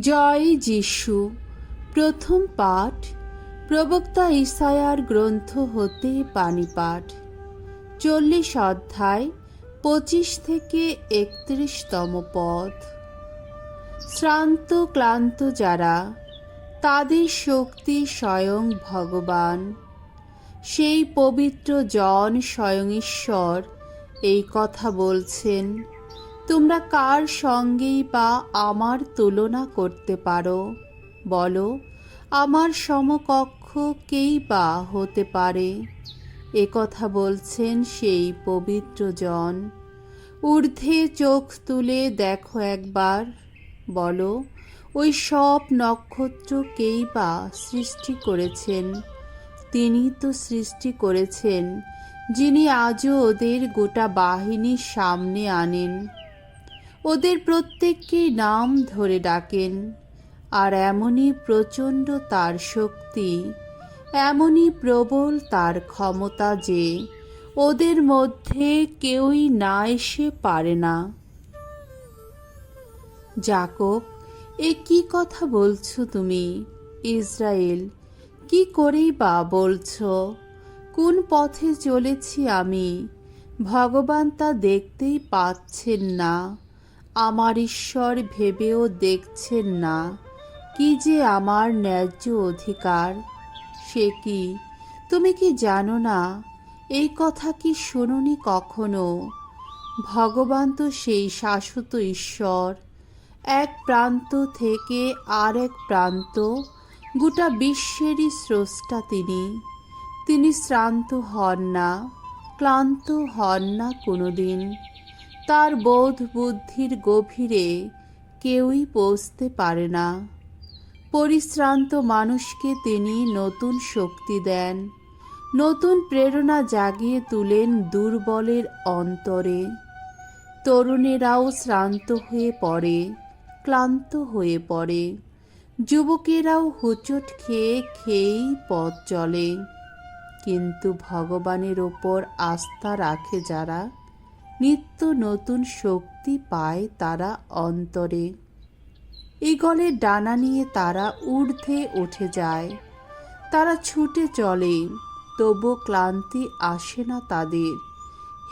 জয় যিশু। প্রথম পাঠ। প্রবক্তা ইসায়ার গ্রন্থ হতে পানিপাঠ। চল্লিশ অধ্যায়, পঁচিশ থেকে একত্রিশতম পদ। শ্রান্ত ক্লান্ত যারা, তাদের শক্তি স্বয়ং ভগবান। সেই পবিত্র জন স্বয়ং ঈশ্বর এই কথা বলছেন। তোমরা কার সঙ্গেই বা আমার তুলনা করতে পারো? বলো, আমার সমকক্ষ কেই বা হতে পারে? এ কথা বলছেন সেই পবিত্র জন। ঊর্ধ্বে চোখ তুলে দেখো একবার। বলো, ওই সব নক্ষত্রকেই বা সৃষ্টি করেছেন? তিনি তো সৃষ্টি করেছেন, যিনি আজও ওদের গোটা বাহিনীর সামনে আনেন। ওদের প্রত্যেককেই নাম ধরে ডাকেন। আর এমনই প্রচণ্ড তার শক্তি, এমনই প্রবল তার ক্ষমতা যে ওদের মধ্যে কেউই না এসে পারে না। জাকব এ কি কথা বলছো তুমি, ইসরায়েল? কি করেই বা বলছো? কোন পথে চলেছি আমি? ভগবান তা দেখতেই পাচ্ছেন না। আমার ঈশ্বর ভেবেও দেখছেন না। কি যে আমার ন্যায্য অধিকার? সে কি? তুমি কি জানো না? এই কথা কি শোনোনি কখনো? ভগবান তো সেই শাশ্বত ঈশ্বর। এক প্রান্ত থেকে আর এক প্রান্ত, গোটা বিশ্বেরই স্রষ্টা তিনি। তিনি শ্রান্ত হন না, ক্লান্ত হন না কোনোদিন। তার বোধ বুদ্ধির গভীরে কেউই পৌঁছতে পারে না। পরিশ্রান্ত মানুষকে তিনি নতুন শক্তি দেন, নতুন প্রেরণা জাগিয়ে তুলেন দুর্বলের অন্তরে। তরুণেরাও শ্রান্ত হয়ে পড়ে, ক্লান্ত হয়ে পড়ে। যুবকেরাও হুচট খেয়ে খেয়েই পথ চলে। কিন্তু ভগবানের ওপর আস্থা রাখে যারা নিত্য নতুন শক্তি পায় তারা অন্তরে। ইগলে ডানা নিয়ে তারা ঊর্ধ্বে উঠে যায়। তারা ছুটে চলে, তবু ক্লান্তি আসে না তাদের।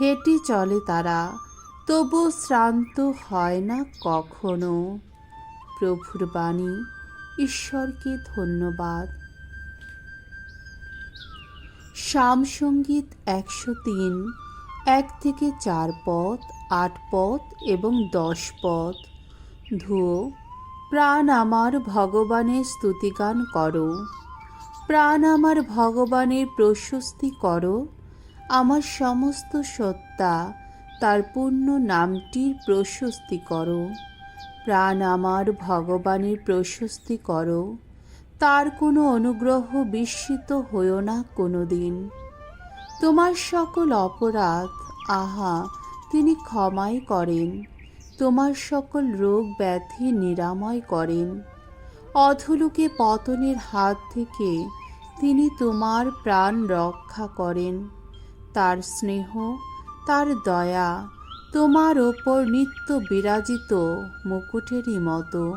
হেঁটে চলে তারা, তবু শ্রান্ত হয় না কখনো। প্রভুর বাণী, ঈশ্বরকে ধন্যবাদ। শ্যামসঙ্গীত একশো তিন। এক থেকে চার পথ, আট পথ এবং দশ পথ। ধুয়ো প্রাণ আমার ভগবানের স্তুতিগান করো। প্রাণ আমার ভগবানের প্রশস্তি করো। আমার সমস্ত সত্তা তার পূর্ণ নামটির প্রশস্তি করো। প্রাণ আমার ভগবানের প্রশস্তি করো। তার কোনো অনুগ্রহ বিস্মিত হইও না কোনো দিন তোমার সকল অপরাধ, আহা, তিনি ক্ষমাই করেন। তোমার সকল রোগ ব্যাধি নিরাময় করেন। অধলুকে পতনের হাত থেকে তিনি তোমার প্রাণ রক্ষা করেন। তার স্নেহ, তার দয়া তোমার ওপর নিত্য বিরাজিত মুকুটেরই মতো।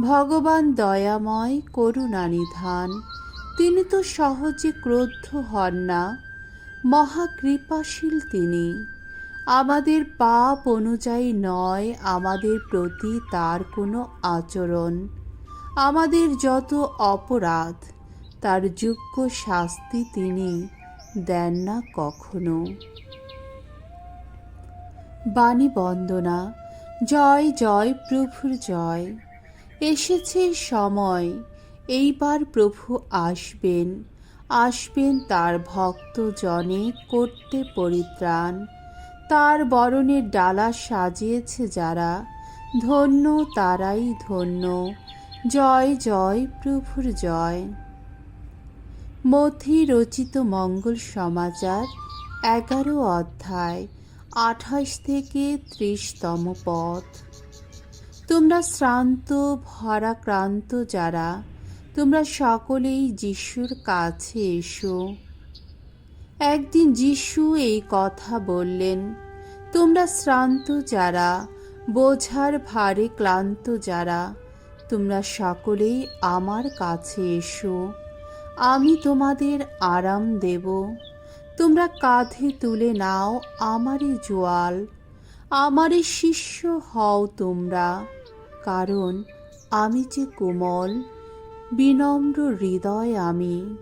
ভগবান দয়াময় করুণানিধান তিনি তো সহজে ক্রোধ হন না। মহাকৃপাশীল তিনি। আমাদের পাপ অনুযায়ী নয়, আমাদের প্রতি তার কোনো আচরণ। আমাদের যত অপরাধ, তার যোগ্য শাস্তি তিনি দেন না কখনো। বাণী বন্দনা, জয় জয় প্রভুর জয়। এসেছে সময়, এইবার প্রভু আসবেন। আসবেন তার ভক্ত জনে করতে পরিত্রাণ। তার বরণের ডালা সাজিয়েছে যারা, ধন্য তারাই ধন্য। জয় জয় প্রভুর জয়। মথি রচিত মঙ্গল সমাচার, এগারো অধ্যায়, আঠাশ থেকে ত্রিশতম পথ। তোমরা শ্রান্ত, ভরাক্রান্ত যারা তোমরা সকলেই যিশুর কাছে এসো। একদিন যিশু এই কথা বললেন, তোমরা শ্রান্ত যারা, বোঝার ভারে ক্লান্ত যারা, তোমরা সকলেই আমার কাছে এসো। আমি তোমাদের আরাম দেব। তোমরা কাঁধে তুলে নাও আমারই জোয়াল আমারই শিষ্য হও তোমরা, কারণ আমি যে কোমল বিনম্র হৃদয় আমি।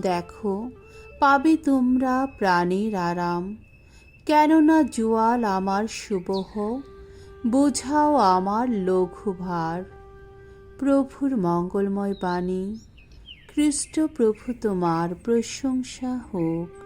দেখো, পাবে তোমরা প্রাণীর আরাম। কেননা জোয়াল আমার শুভহ বোঝাও আমার লঘু ভার প্রভুর মঙ্গলময় বাণী খ্রিস্ট প্রভু তোমার প্রশংসা হোক।